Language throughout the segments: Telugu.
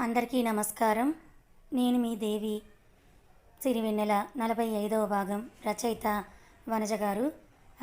అందరికీ నమస్కారం. నేను మీ దేవి. సిరివెన్నెల నలభై ఐదవ భాగం రచయిత వనజ గారు.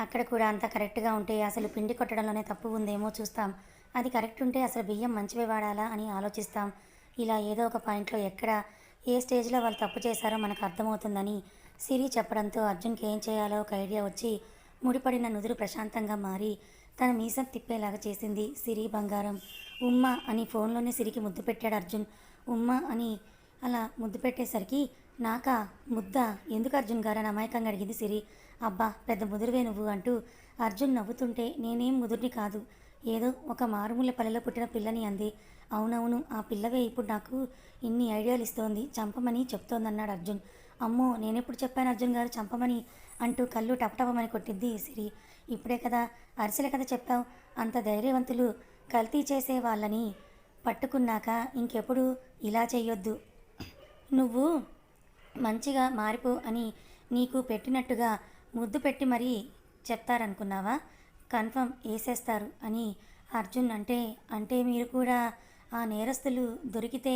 అక్కడ కూడా అంత కరెక్ట్గా ఉంటే అసలు పిండి కొట్టడంలోనే తప్పు ఉందేమో చూస్తాం. అది కరెక్ట్ ఉంటే అసలు బియ్యం మంచివే వాడాలా అని ఆలోచిస్తాం. ఇలా ఏదో ఒక పాయింట్లో ఎక్కడ ఏ స్టేజ్లో వాళ్ళు తప్పు చేశారో మనకు అర్థమవుతుందని సిరి చెప్పడంతో అర్జున్కి ఏం చేయాలో ఒక ఐడియా వచ్చి ముడిపడిన నుదురు ప్రశాంతంగా మారి తన మీసం తిప్పేలాగా చేసింది సిరి బంగారం. ఉమ్మా అని ఫోన్లోనే సిరికి ముద్దు పెట్టాడు అర్జున్. ఉమ్మా అని అలా ముద్దు పెట్టేసరికి నాకా ముద్ద ఎందుకు అర్జున్ గారు అని అమాయకంగా అడిగింది సిరి. అబ్బా పెద్ద ముదురువే నువ్వు అంటూ అర్జున్ నవ్వుతుంటే నేనేం ముదురుని కాదు. ఏదో ఒక మారుమూల పల్లెలో పుట్టిన పిల్లని అంది. అవునవును ఆ పిల్లవే ఇప్పుడు నాకు ఇన్ని ఐడియాలు ఇస్తోంది చంపమని చెప్తోందన్నాడు అర్జున్. అమ్మో నేనెప్పుడు చెప్పాను అర్జున్ గారు చంపమని అంటూ కళ్ళు టపటపమని కొట్టింది సిరి. ఇప్పుడే కదా అరిసెల కదా చెప్పావు. అంత ధైర్యవంతులు కల్తీ చేసే వాళ్ళని పట్టుకున్నాక ఇంకెప్పుడు ఇలా చేయొద్దు నువ్వు మంచిగా మారిపో అని నీకు పెట్టినట్టుగా ముద్దు పెట్టి మరీ చెప్తారనుకున్నావా? కన్ఫర్మ్ వేసేస్తారు అని అర్జున్ అంటే అంటే మీరు కూడా ఆ నేరస్తులు దొరికితే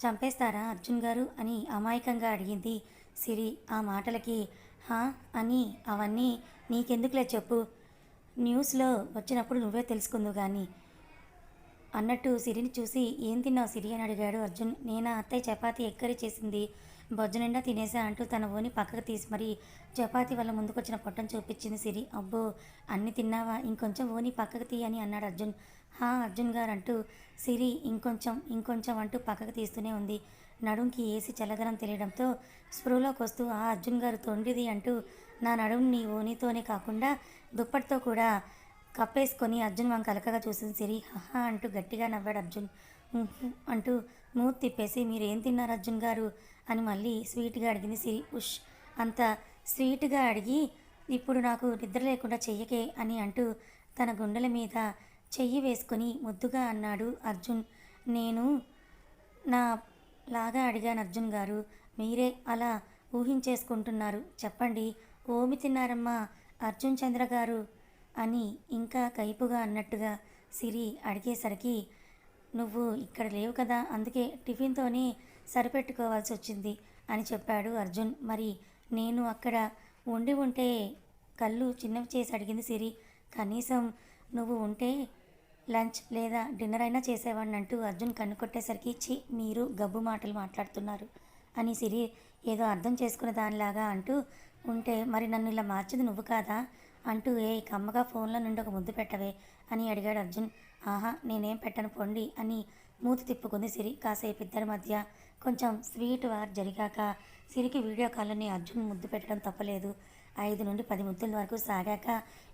చంపేస్తారా అర్జున్ గారు అని అమాయకంగా అడిగింది సిరి. ఆ మాటలకి హా అని అవన్నీ నీకెందుకులే చెప్పు. న్యూస్లో వచ్చినప్పుడు నువ్వే తెలుసుకుందు కానీ అన్నట్టు సిరిని చూసి ఏం తిన్నావు సిరి? అని అడిగాడు అర్జున్. నేనా అత్తయ్య చపాతీ ఎక్కరి చేసింది. బొజ్జు నిండా తినేసా అంటూ తన ఓని పక్కకు తీసి మరి చపాతీ వల్ల ముందుకొచ్చిన పొట్టను చూపించింది సిరి. అబ్బో అన్ని తిన్నావా? ఇంకొంచెం ఓని పక్కకు తీ అని అన్నాడు అర్జున్. హా అర్జున్ గారు అంటూ సిరి ఇంకొంచెం ఇంకొంచెం అంటూ పక్కకు తీస్తూనే ఉంది. నడుంకి ఏసి చల్లదనం తెలియడంతో స్పృహలోకి వస్తూ ఆ అర్జున్ గారు తొండిది అంటూ నా నడుముని ఓనితోనే కాకుండా దుప్పటితో కూడా కప్పేసుకొని అర్జున్ వంక అలకగా చూసింది సిరి. హహా అంటూ గట్టిగా నవ్వాడు అర్జున్. అంటూ మూతి తిప్పేసి మీరు ఏం తిన్నారు అర్జున్ గారు? అని మళ్ళీ స్వీట్గా అడిగింది సిరి. ఉష్ అంత స్వీట్గా అడిగి ఇప్పుడు నాకు నిద్ర లేకుండా చెయ్యకే అని అంటూ తన గుండెల మీద చెయ్యి వేసుకొని ముద్దుగా అన్నాడు అర్జున్. నేను నా లాగా అడిగాను అర్జున్ గారు. మీరే అలా ఊహించేసుకుంటున్నారు. చెప్పండి ఓమి తిన్నారమ్మా అర్జున్ చంద్ర గారు అని ఇంకా కైపుగా అన్నట్టుగా సిరి అడిగేసరికి నువ్వు ఇక్కడ లేవు కదా అందుకే టిఫిన్తోనే సరిపెట్టుకోవాల్సి వచ్చింది అని చెప్పాడు అర్జున్. మరి నేను అక్కడ ఉండి ఉంటే కళ్ళు చిన్నవి చేసి అడిగింది సిరి. కనీసం నువ్వు ఉంటే లంచ్ లేదా డిన్నర్ అయినా చేసేవాడిని అంటూ అర్జున్ కన్ను కొట్టేసరికి చి మీరు గబ్బు మాటలు మాట్లాడుతున్నారు అని సిరి ఏదో అర్థం చేసుకునే దానిలాగా అంటూ ఉంటే మరి నన్ను ఇలా మార్చింది నువ్వు కాదా? అంటూ ఏ కమ్మగా ఫోన్లో నుండి ఒక ముద్దు పెట్టవే అని అడిగాడు అర్జున్. ఆహా నేనేం పెట్టను పొండి అని మూతి తిప్పుకుంది సిరి. కాసేపు ఇద్దరి మధ్య కొంచెం స్వీట్ వార్ జరిగాక సిరికి వీడియో కాల్లోని అర్జున్ ముద్దు పెట్టడం తప్పలేదు. ఐదు నుండి పది ముద్దుల వరకు సాగాక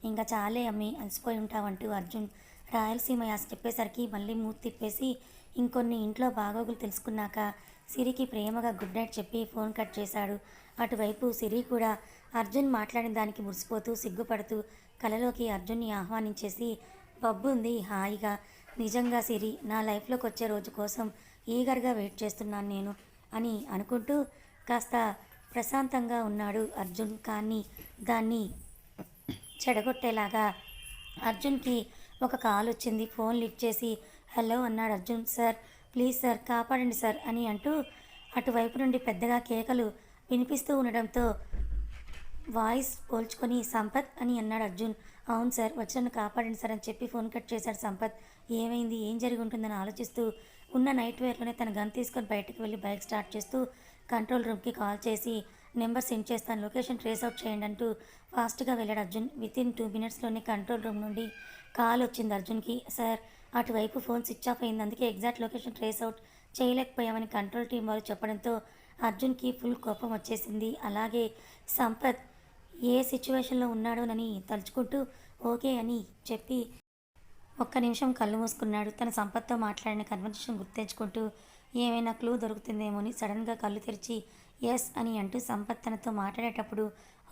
ఇంకా చాలే అమ్మి అలసిపోయి ఉంటావంటూ అర్జున్ రాయలసీమ యాస చెప్పేసరికి మళ్ళీ మూతి తిప్పేసి ఇంకొన్ని ఇంట్లో బాగోగులు తెలుసుకున్నాక సిరికి ప్రేమగా గుడ్ నైట్ చెప్పి ఫోన్ కట్ చేశాడు. అటువైపు సిరి కూడా అర్జున్ మాట్లాడిన దానికి మురిసిపోతూ సిగ్గుపడుతూ కలలోకి అర్జున్ని ఆహ్వానించేసి పబ్బుంది హాయిగా. నిజంగా సిరి నా లైఫ్లోకి వచ్చే రోజు కోసం ఈగర్గా వెయిట్ చేస్తున్నాను నేను అని అనుకుంటూ కాస్త ప్రశాంతంగా ఉన్నాడు అర్జున్. కానీ దాన్ని చెడగొట్టేలాగా అర్జున్కి ఒక కాల్ వచ్చింది. ఫోన్ లిఫ్ట్ చేసి హలో అన్నాడు అర్జున్. సార్ ప్లీజ్ సార్ కాపాడండి సార్ అని అంటూ అటువైపు నుండి పెద్దగా కేకలు వినిపిస్తూ ఉండడంతో వాయిస్ పోల్చుకొని సంపత్ అని అన్నాడు అర్జున్. అవును సార్ వచ్చాను కాపాడండి సార్ అని చెప్పి ఫోన్ కట్ చేశాడు సంపత్. ఏమైంది? ఏం జరిగి ఉంటుందని ఆలోచిస్తూ ఉన్న నైట్ వేర్లోనే తన గన్ తీసుకొని బయటకు వెళ్ళి బైక్ స్టార్ట్ చేస్తూ కంట్రోల్ రూమ్కి కాల్ చేసి నెంబర్ సెండ్ చేస్తాను లొకేషన్ ట్రేస్ అవుట్ చేయండి అంటూ ఫాస్ట్గా వెళ్ళాడు అర్జున్. విత్ ఇన్ టూ మినిట్స్లోనే కంట్రోల్ రూమ్ నుండి కాల్ వచ్చింది అర్జున్కి. సార్ అటువైపు ఫోన్ స్విచ్ ఆఫ్ అయింది అందుకే ఎగ్జాక్ట్ లొకేషన్ ట్రేస్ అవుట్ చేయలేకపోయామని కంట్రోల్ టీం వారు చెప్పడంతో అర్జున్కి ఫుల్ కోపం వచ్చేసింది. అలాగే సంపత్ ఏ సిచ్యువేషన్లో ఉన్నాడోనని తలుచుకుంటూ ఓకే అని చెప్పి ఒక్క నిమిషం కళ్ళు మూసుకున్నాడు. తన సంపత్తో మాట్లాడిన కన్వర్జేషన్ గుర్తించుకుంటూ ఏమైనా క్లూ దొరుకుతుందేమో అని సడన్గా కళ్ళు తెరిచి ఎస్ అని అంటూ సంపత్ తనతో మాట్లాడేటప్పుడు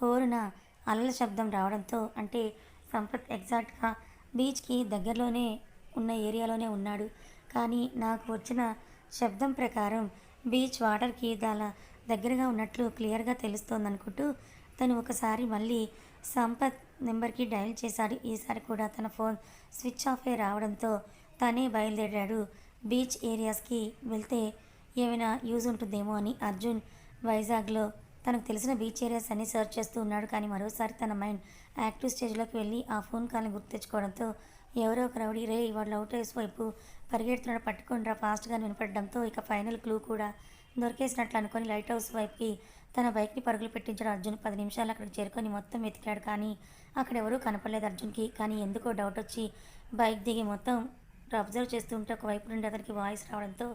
హోరున అలల శబ్దం రావడంతో అంటే సంపత్ ఎగ్జాక్ట్గా బీచ్కి దగ్గరలోనే ఉన్న ఏరియాలోనే ఉన్నాడు. కానీ నాకు వచ్చిన శబ్దం ప్రకారం బీచ్ వాటర్కి చాలా దగ్గరగా ఉన్నట్లు క్లియర్గా తెలుస్తోందనుకుంటూ తను ఒకసారి మళ్ళీ సంపత్ నెంబర్కి డయల్ చేశాడు. ఈసారి కూడా తన ఫోన్ స్విచ్ ఆఫ్ రావడంతో తనే బయలుదేరాడు. బీచ్ ఏరియాస్కి వెళ్తే ఏమైనా యూజ్ ఉంటుందేమో అని అర్జున్ వైజాగ్లో తనకు తెలిసిన బీచ్ ఏరియాస్ అన్ని సెర్చ్ చేస్తూ ఉన్నాడు. కానీ మరోసారి తన మైండ్ యాక్టివ్ స్టేజ్లోకి వెళ్ళి ఆ ఫోన్ కాల్ని గుర్తు తెచ్చుకోవడంతో ఎవరో ఒక రౌడీ రే వాడు అవుట్ హౌస్ వైపు పరిగెడుతున్నాడు పట్టుకుండ్రా ఫాస్ట్గా వినపడడంతో ఇక ఫైనల్ క్లూ కూడా దొరికేసినట్లు అనుకొని లైట్ హౌస్ వైపుకి తన బైక్ని పరుగులు పెట్టించాడు అర్జున్. పది నిమిషాలు అక్కడికి చేరుకొని మొత్తం వెతికాడు కానీ అక్కడ ఎవరూ కనపడలేదు అర్జున్కి. కానీ ఎందుకో డౌట్ వచ్చి బైక్ దిగి మొత్తం అబ్జర్వ్ చేస్తుంటే ఒకవైపు నుండి అతనికి వాయిస్ రావడంతో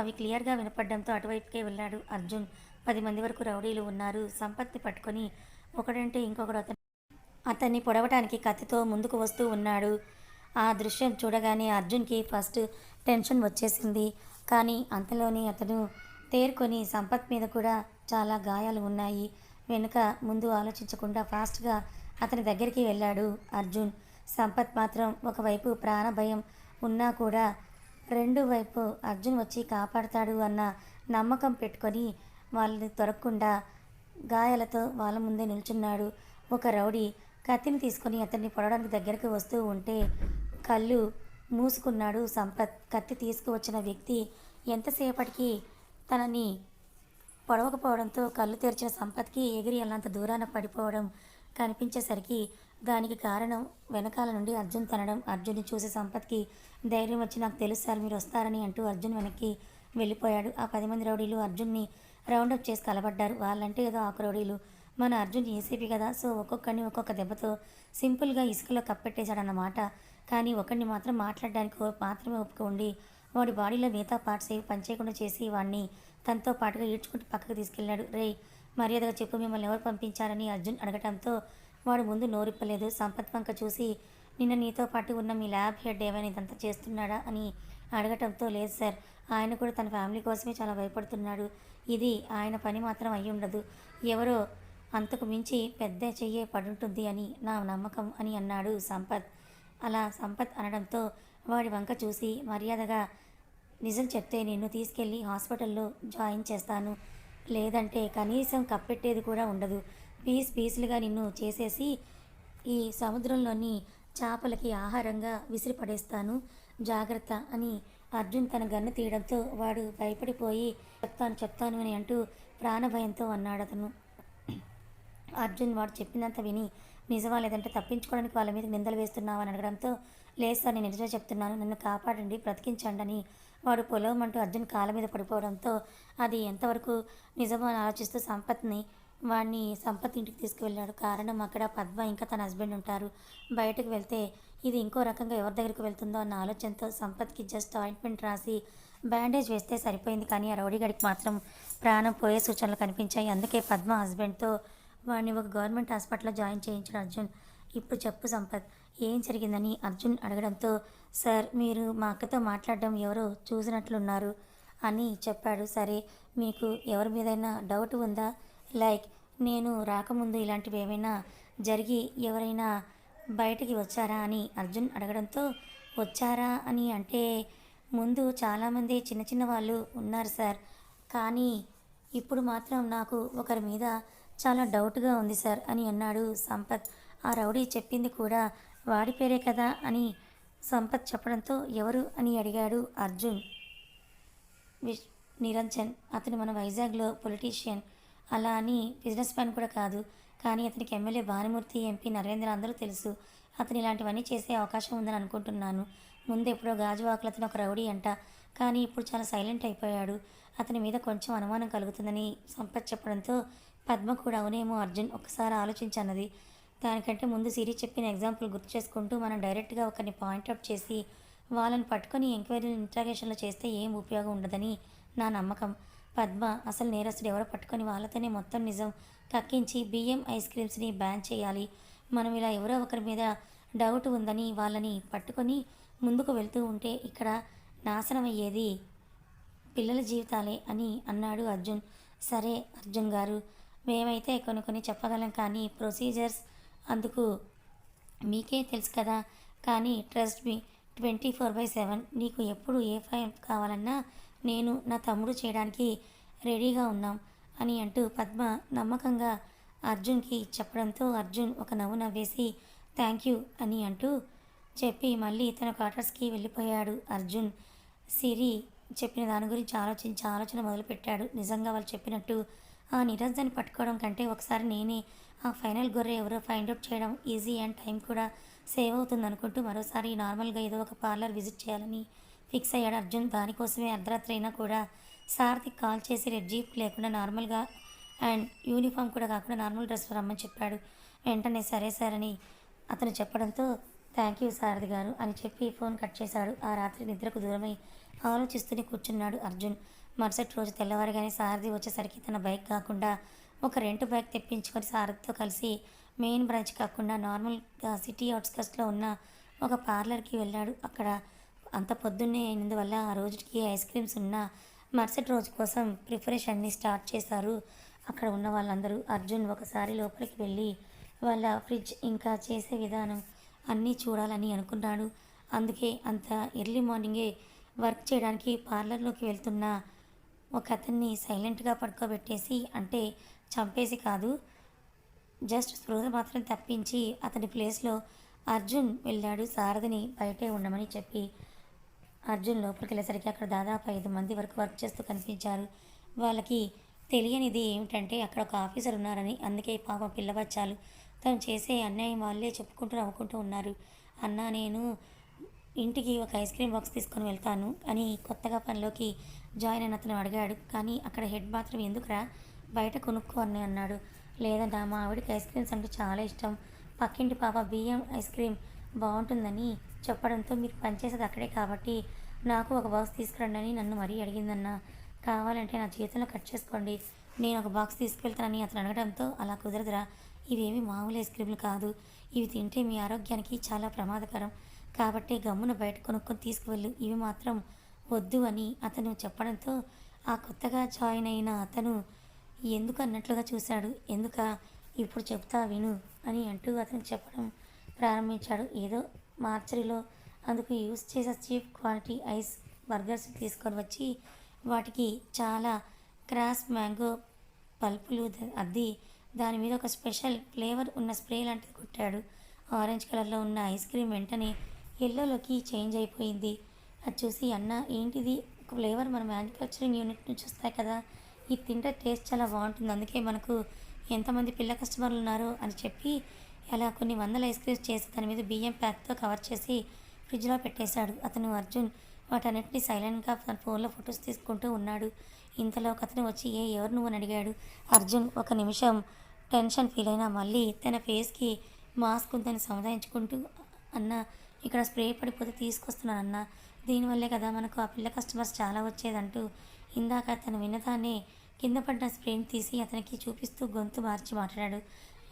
అవి క్లియర్గా వినపడడంతో అటువైపుకే వెళ్ళాడు అర్జున్. పది మంది వరకు రౌడీలు ఉన్నారు. సంపత్తి పట్టుకొని ఒకడంటే ఇంకొకడు అతను అతన్ని పొడవటానికి కత్తితో ముందుకు వస్తూ ఉన్నాడు. ఆ దృశ్యం చూడగానే అర్జున్కి ఫస్ట్ టెన్షన్ వచ్చేసింది. కానీ అంతలోనే అతను తేరుకొని సంపత్ మీద కూడా చాలా గాయాలు ఉన్నాయి. వెనుక ముందు ఆలోచించకుండా ఫాస్ట్గా అతని దగ్గరికి వెళ్ళాడు అర్జున్. సంపత్ మాత్రం ఒకవైపు ప్రాణభయం ఉన్నా కూడా రెండు వైపు అర్జున్ వచ్చి కాపాడతాడు అన్న నమ్మకం పెట్టుకొని వాళ్ళని తొరక్కుండా గాయాలతో వాళ్ళ ముందే నిల్చున్నాడు. ఒక రౌడీ కత్తిని తీసుకొని అతన్ని పొడవడానికి దగ్గరకు వస్తూ ఉంటే కళ్ళు మూసుకున్నాడు సంపత్. కత్తి తీసుకువచ్చిన వ్యక్తి ఎంతసేపటికి తనని పొడవకపోవడంతో కళ్ళు తెరిచిన సంపత్కి ఎగిరి అల్లంత దూరాన పడిపోవడం కనిపించేసరికి దానికి కారణం వెనకాల నుండి అర్జున్ తనడం. అర్జున్ని చూసి సంపత్కి ధైర్యం వచ్చి నాకు తెలుసు సార్ మీరు వస్తారని అంటూ అర్జున్ వెనక్కి వెళ్ళిపోయాడు. ఆ పది మంది రౌడీలు అర్జున్ని రౌండప్ చేసి కలబడ్డారు. వాళ్ళంటే ఏదో ఆకు రౌడీలు. మన అర్జున్ ఏసీపీ కదా సో ఒక్కొక్కరిని ఒక్కొక్క దెబ్బతో సింపుల్గా ఇసుకలో కప్పెట్టేశాడన్నమాట. కానీ ఒకడిని మాత్రం మాట్లాడడానికి మాత్రమే ఒప్పుకు ఉండి వాడి బాడీలో మిగతా పార్ట్స్ ఏవి పనిచేయకుండా చేసి వాడిని తనతో పాటుగా ఈడ్చుకుంటూ పక్కకు తీసుకెళ్ళాడు రేయ్ మర్యాదగా చెప్పు మిమ్మల్ని ఎవరు పంపించారని అర్జున్ అడగటంతో వాడు ముందు నోరిప్పలేదు. సంపత్ వంక చూసి నిన్న నీతో పాటు ఉన్న మీ ల్యాబ్ హెడ్ ఏమైనా ఇదంతా చేస్తున్నాడా? అని అడగటంతో లేదు సార్ ఆయన కూడా తన ఫ్యామిలీ కోసమే చాలా భయపడుతున్నాడు. ఇది ఆయన పని మాత్రం అయి ఉండదు. ఎవరో అంతకు మించి పెద్ద చెయ్యే పడుంటుంది అని నా నమ్మకం అని అన్నాడు సంపత్. అలా సంపత్ అనడంతో వాడి వంక చూసి మర్యాదగా నిజం చెప్తే నిన్ను తీసుకెళ్ళి హాస్పిటల్లో జాయిన్ చేస్తాను. లేదంటే కనీసం కప్పెట్టేది కూడా ఉండదు. పీస్ పీసులుగా నిన్ను చేసేసి ఈ సముద్రంలోని చేపలకి ఆహారంగా విసిరిపడేస్తాను. జాగ్రత్త అని అర్జున్ తన గన్ను తీయడంతో వాడు భయపడిపోయి చెప్తాను చెప్తాను అని అంటూ ప్రాణభయంతో అన్నాడు అతను అర్జున్ వాడు చెప్పినంత విని నిజమా లేదంటే తప్పించుకోవడానికి వాళ్ళ మీద నిందలు వేస్తున్నావు అని అడగడంతో లేదు సార్ నేను నిజమే చెప్తున్నాను. నన్ను కాపాడండి బ్రతికించండి అని వాడు పొలవమంటూ అర్జున్ కాళ్ళ మీద పడిపోవడంతో అది ఎంతవరకు నిజమో అని ఆలోచిస్తూ సంపత్ని వాడిని సంపత్ ఇంటికి తీసుకువెళ్ళాడు. కారణం అక్కడ పద్మ ఇంకా తన హస్బెండ్ ఉంటారు. బయటకు వెళ్తే ఇది ఇంకో రకంగా ఎవరి దగ్గరికి వెళ్తుందో అన్న ఆలోచనతో సంపత్కి జస్ట్ ఆయింట్మెంట్ రాసి బ్యాండేజ్ వేస్తే సరిపోయింది. కానీ ఆ రౌడీగడికి మాత్రం ప్రాణం పోయే సూచనలు కనిపించాయి. అందుకే పద్మ హస్బెండ్తో వాడిని ఒక గవర్నమెంట్ హాస్పిటల్లో జాయిన్ చేయించాడు అర్జున్. ఇప్పుడు చెప్పు సంపత్ ఏం జరిగిందని అర్జున్ అడగడంతో సార్ మీరు మా అక్కతో మాట్లాడడం ఎవరో చూసినట్లున్నారు అని చెప్పాడు. సరే మీకు ఎవరి మీదైనా డౌట్ ఉందా? లైక్ నేను రాకముందు ఇలాంటివి ఏమైనా జరిగి ఎవరైనా బయటికి వచ్చారా? అని అర్జున్ అడగడంతో వచ్చారా? అని అంటే ముందు చాలామంది చిన్న చిన్న వాళ్ళు ఉన్నారు సార్. కానీ ఇప్పుడు మాత్రం నాకు ఒకరి మీద చాలా డౌట్గా ఉంది సార్ అని అన్నాడు సంపత్. ఆ రౌడీ చెప్పింది కూడా వాడి పేరే కదా అని సంపత్ చెప్పడంతో ఎవరు అని అడిగాడు అర్జున్. విష్ నిరంజన్ అతను మన వైజాగ్లో పొలిటీషియన్. అలా అని బిజినెస్ మ్యాన్ కూడా కాదు కానీ అతనికి ఎమ్మెల్యే భానుమూర్తి ఎంపీ నరేంద్ర అందరూ తెలుసు. అతను ఇలాంటివన్నీ చేసే అవకాశం ఉందని అనుకుంటున్నాను. ముందు ఎప్పుడో గాజువాకులు అతను ఒక రౌడీ అంట కానీ ఇప్పుడు చాలా సైలెంట్ అయిపోయాడు. అతని మీద కొంచెం అనుమానం కలుగుతుందని సంపత్ చెప్పడంతో పద్మ కూడా అవునేమో అర్జున్ ఒకసారి ఆలోచించన్నది. దానికంటే ముందు సిరి చెప్పిన ఎగ్జాంపుల్ గుర్తు చేసుకుంటూ మనం డైరెక్ట్గా ఒకరిని పాయింట్అవుట్ చేసి వాళ్ళని పట్టుకొని ఎంక్వైరీలు ఇంట్రాగేషన్లు చేస్తే ఏం ఉపయోగం ఉండదని నా నమ్మకం. పద్మ అసలు నేరస్తుడు ఎవరో పట్టుకొని వాళ్ళతోనే మొత్తం నిజం కక్కించి బియ్యం ఐస్ క్రీమ్స్ని బ్యాన్ చేయాలి. మనం ఇలా ఎవరో ఒకరి మీద డౌట్ ఉందని వాళ్ళని పట్టుకొని ముందుకు వెళ్తూ ఉంటే ఇక్కడ నాశనం అయ్యేది పిల్లల జీవితాలే అని అన్నాడు అర్జున్. సరే అర్జున్ గారు మేమైతే కొన్ని కొన్ని చెప్పగలం కానీ ప్రొసీజర్స్ అందుకు మీకే తెలుసు కదా. కానీ trust me twenty four by seven నీకు ఎప్పుడు ఏ ఫైల్ కావాలన్నా నేను నా తమ్ముడు చేయడానికి రెడీగా ఉన్నాం అని అంటూ పద్మ నమ్మకంగా అర్జున్కి చెప్పడంతో అర్జున్ ఒక నవ్వు నవ్వేసి థ్యాంక్ యూ అని అంటూ చెప్పి మళ్ళీ తన క్వార్టర్స్కి వెళ్ళిపోయాడు అర్జున్. సిరి చెప్పిన దాని గురించి ఆలోచించి ఆలోచన మొదలుపెట్టాడు. నిజంగా వాళ్ళు చెప్పినట్టు ఆ నిరంజన్ పట్టుకోవడం కంటే ఒకసారి నేనే ఆ ఫైనల్ గొర్రె ఎవరో ఫైండ్ అవుట్ చేయడం ఈజీ అండ్ టైం కూడా సేవ్ అవుతుంది అనుకుంటూ మరోసారి నార్మల్గా ఏదో ఒక పార్లర్ విజిట్ చేయాలని ఫిక్స్ అయ్యాడు అర్జున్. దానికోసమే అర్ధరాత్రి అయినా కూడా సారథికి కాల్ చేసి రెడ్ జీప్ లేకుండా నార్మల్గా అండ్ యూనిఫామ్ కూడా కాకుండా నార్మల్ డ్రెస్ రమ్మని చెప్పాడు. వెంటనే సరే సార్ అని అతను చెప్పడంతో థ్యాంక్ యూ సారథి గారు అని చెప్పి ఫోన్ కట్ చేశాడు. ఆ రాత్రి నిద్రకు దూరమై ఆలోచిస్తూనే కూర్చున్నాడు అర్జున్. మరుసటి రోజు తెల్లవారుగానే సారథి వచ్చేసరికి తన బైక్ కాకుండా ఒక రెంట్ బైక్ తెప్పించుకొని సారథితో కలిసి మెయిన్ బ్రాంచ్ కాకుండా నార్మల్గా సిటీ అవుట్స్కట్స్లో ఉన్న ఒక పార్లర్కి వెళ్ళాడు. అక్కడ అంత పొద్దున్నే అయినందువల్ల ఆ రోజుకి ఐస్ క్రీమ్స్ ఉన్న మరుసటి రోజు కోసం ప్రిపరేషన్ని స్టార్ట్ చేశారు. అక్కడ ఉన్న వాళ్ళందరూ అర్జున్ ఒకసారి లోపలికి వెళ్ళి వాళ్ళ ఫ్రిడ్జ్ ఇంకా చేసే విధానం అన్నీ చూడాలని అనుకున్నాడు. అందుకే అంత ఎర్లీ మార్నింగే వర్క్ చేయడానికి పార్లర్లోకి వెళ్తున్న ఒక అతన్ని సైలెంట్గా పడుకోబెట్టేసి అంటే చంపేసి కాదు జస్ట్ స్పృహ మాత్రం తప్పించి అతని ప్లేస్లో అర్జున్ వెళ్ళాడు సారథిని బయటే ఉండమని చెప్పి. అర్జున్ లోపలికి వెళ్ళేసరికి అక్కడ దాదాపు ఐదు మంది వరకు వర్క్ చేస్తూ కనిపించారు. వాళ్ళకి తెలియనిది ఏమిటంటే అక్కడ ఒక ఆఫీసర్ ఉన్నారని అందుకే పాపం పిల్లబచ్చాలు. తను చేసే అన్యాయం వాళ్ళే చెప్పుకుంటూ నవ్వుకుంటూ ఉన్నారు. అన్నా నేను ఇంటికి ఒక ఐస్ క్రీమ్ బాక్స్ తీసుకొని వెళ్తాను అని కొత్తగా పనిలోకి జాయిన్ అయిన అతను అడిగాడు కానీ అక్కడ హెడ్ బాత్రూమ్ ఎందుకురా? బయట కొనుక్కో అని అన్నాడు. లేదంటా మా ఆవిడకి ఐస్ క్రీమ్స్ అంటే చాలా ఇష్టం. పక్కింటి పాప బియ్యం ఐస్ క్రీమ్ బాగుంటుందని చెప్పడంతో మీరు పనిచేసేది అక్కడే కాబట్టి నాకు ఒక బాక్స్ తీసుకురండి అని నన్ను మరీ అడిగిందన్న. కావాలంటే నా జీతంలో కట్ చేసుకోండి. నేను ఒక బాక్స్ తీసుకెళ్తానని అతను అడగడంతో అలా కుదరదురా. ఇవేమి మామూలు ఐస్ క్రీమ్లు కాదు. ఇవి తింటే మీ ఆరోగ్యానికి చాలా ప్రమాదకరం. కాబట్టి గమ్మున బయట కొనుక్కొని తీసుకువెళ్ళు. ఇవి మాత్రం వద్దు అని అతను చెప్పడంతో ఆ కొత్తగా జాయిన్ అయిన అతను ఎందుకు అన్నట్లుగా చూశాడు. ఎందుక? ఇప్పుడు చెప్తా విను అని అంటూ అతను చెప్పడం ప్రారంభించాడు. ఏదో మార్చరీలో అందుకు యూస్ చేసే చీప్ క్వాలిటీ ఐస్ బర్గర్స్ తీసుకొని వచ్చి వాటికి చాలా క్రాస్ మ్యాంగో పల్పులు అద్ది దాని మీద ఒక స్పెషల్ ఫ్లేవర్ ఉన్న స్ప్రే లాంటిది కొట్టాడు. ఆరెంజ్ కలర్లో ఉన్న ఐస్ క్రీమ్ వెంటనే ఎల్లోలోకి చేంజ్ అయిపోయింది. అది చూసి అన్న ఏంటిది? ఒక ఫ్లేవర్ మన మ్యానుఫ్యాక్చరింగ్ యూనిట్ నుంచి వస్తాయి కదా. ఇది తింటే టేస్ట్ చాలా బాగుంటుంది. అందుకే మనకు ఎంతమంది పిల్ల కస్టమర్లు ఉన్నారో అని చెప్పి అలా కొన్ని వందల ఐస్ క్రీమ్స్ చేసి దాని మీద బియ్యం ప్యాక్తో కవర్ చేసి ఫ్రిడ్జ్లో పెట్టేశాడు. అతను అర్జున్ వాటన్నిటిని సైలెంట్గా తన ఫోన్లో ఫొటోస్ తీసుకుంటూ ఉన్నాడు. ఇంతలో ఒక అతను వచ్చి ఏ ఎవరు నువ్వు? అని అడిగాడు. అర్జున్ ఒక నిమిషం టెన్షన్ ఫీల్ అయినా మళ్ళీ తన ఫేస్కి మాస్క్ ఉందని సముదాయించుకుంటూ అన్న ఇక్కడ స్ప్రే పడిపోతే తీసుకొస్తున్నాను అన్న. దీనివల్లే కదా మనకు ఆ పిల్ల కస్టమర్స్ చాలా వచ్చేదంటూ ఇందాక తను విన్నదాన్ని కింద పడ్డ స్ప్రేని తీసి అతనికి చూపిస్తూ గొంతు మార్చి మాట్లాడాడు.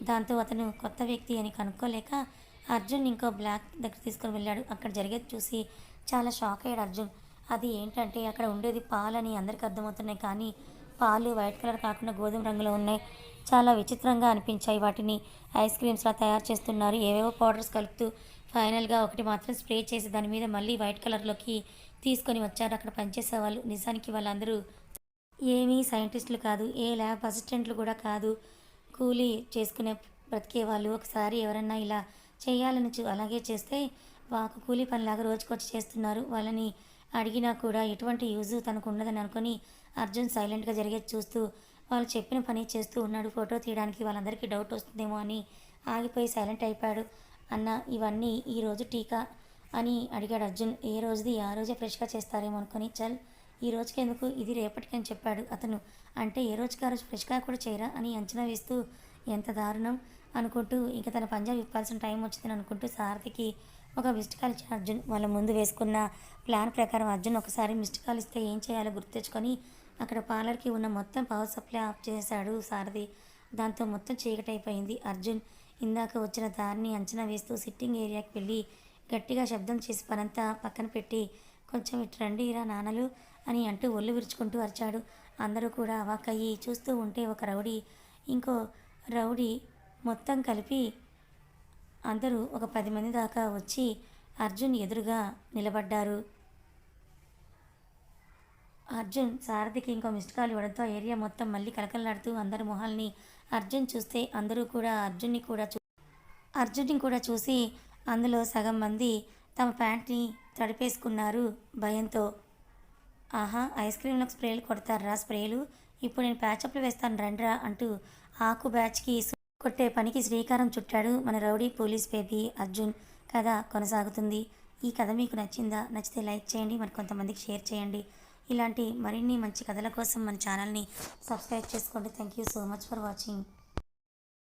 దాంతో అతను కొత్త వ్యక్తి అని కనుక్కోలేక అర్జున్ ఇంకో బ్లాక్ దగ్గర తీసుకొని వెళ్ళాడు. అక్కడ జరిగేది చూసి చాలా షాక్ అయ్యాడు అర్జున్. అది ఏంటంటే అక్కడ ఉండేది పాలని అందరికీ అర్థమవుతున్నాయి కానీ పాలు వైట్ కలర్ కాకుండా గోధుమ రంగులో ఉన్నాయి. చాలా విచిత్రంగా అనిపించాయి వాటిని. ఐస్ క్రీమ్స్లా తయారు చేస్తున్నారు. ఏవేవో పౌడర్స్ కలుపుతూ ఫైనల్గా ఒకటి మాత్రం స్ప్రే చేసి దాని మీద మళ్ళీ వైట్ కలర్లోకి తీసుకొని వచ్చారు. అక్కడ పనిచేసే వాళ్ళు నిజానికి వాళ్ళందరూ ఏమీ సైంటిస్టులు కాదు ఏ ల్యాబ్ అసిస్టెంట్లు కూడా కాదు. కూలీ చేసుకునే బ్రతికే వాళ్ళు ఒకసారి ఎవరన్నా ఇలా చేయాలని చూ అలాగే చేస్తే వాకు కూలీ పనిలాగా రోజుకొచ్చి చేస్తున్నారు. వాళ్ళని అడిగినా కూడా ఎటువంటి యూజ్ తనకు ఉండదని అనుకొని అర్జున్ సైలెంట్గా జరిగేది చూస్తూ వాళ్ళు చెప్పిన పని చేస్తూ ఉన్నాడు. ఫోటో తీయడానికి వాళ్ళందరికీ డౌట్ వస్తుందేమో అని ఆగిపోయి సైలెంట్ అయిపోయాడు. అన్న ఇవన్నీ ఈరోజు టీకా అని అడిగాడు అర్జున్. ఏ రోజుది ఆ రోజే ఫ్రెష్గా చేస్తారేమో అనుకొని. చల్ ఈ రోజుకి ఎందుకు ఇది రేపటికని చెప్పాడు అతను. అంటే ఏ రోజుకి ఆ రోజు ఫ్రెష్గా కూడా చేయరా అని అంచనా వేస్తూ ఎంత దారుణం అనుకుంటూ ఇంకా తన పంజాబ్ ఇప్పాల్సిన టైం వచ్చిందని అనుకుంటూ సారథికి ఒక మిస్డ్ కాల్ ఇచ్చిన అర్జున్. వాళ్ళ ముందు వేసుకున్న ప్లాన్ ప్రకారం అర్జున్ ఒకసారి మిస్డ్ కాల్ ఇస్తే ఏం చేయాలో గుర్తు తెచ్చుకొని అక్కడ పార్లర్కి ఉన్న మొత్తం పవర్ సప్లై ఆఫ్ చేశాడు సారథి. దాంతో మొత్తం చీకటైపోయింది అర్జున్. ఇందాక వచ్చిన దారిని అంచనా వేస్తూ సిట్టింగ్ ఏరియాకి వెళ్ళి గట్టిగా శబ్దం చేసి పనంతా పక్కన పెట్టి కొంచెం ఇటు రండి రా నాన్నలు అని అంటూ ఒళ్ళు విరుచుకుంటూ అరిచాడు. అందరూ కూడా అవాకయ్యి చూస్తూ ఉంటే ఒక రౌడీ ఇంకో రౌడీ మొత్తం కలిపి అందరూ ఒక పది మంది దాకా వచ్చి అర్జున్ ఎదురుగా నిలబడ్డారు. అర్జున్ సారథికి ఇంకో మిస్డ్ కాల్ ఇవ్వడంతో ఏరియా మొత్తం మళ్ళీ కలకలలాడుతూ అందరి మొహాల్ని అర్జున్ చూస్తే అందరూ కూడా అర్జున్ని కూడా చూ అర్జున్ని కూడా చూసి అందులో సగం మంది తమ ప్యాంట్ని తడిపేసుకున్నారు భయంతో. ఆహా ఐస్ క్రీమ్లకు స్ప్రేలు కొడతారా స్ప్రేలు? ఇప్పుడు నేను ప్యాచప్లు వేస్తాను రండ్రా అంటూ ఆకు బ్యాచ్కి కొట్టే పనికి శ్రీకారం చుట్టాడు మన రౌడీ పోలీస్ బేబీ అర్జున్. కథ కొనసాగుతుంది. ఈ కథ మీకు నచ్చిందా? నచ్చితే లైక్ చేయండి మరి కొంతమందికి షేర్ చేయండి. ఇలాంటి మరిన్ని మంచి కథల కోసం మన ఛానల్ని సబ్స్క్రైబ్ చేసుకోండి. Thank you so much for watching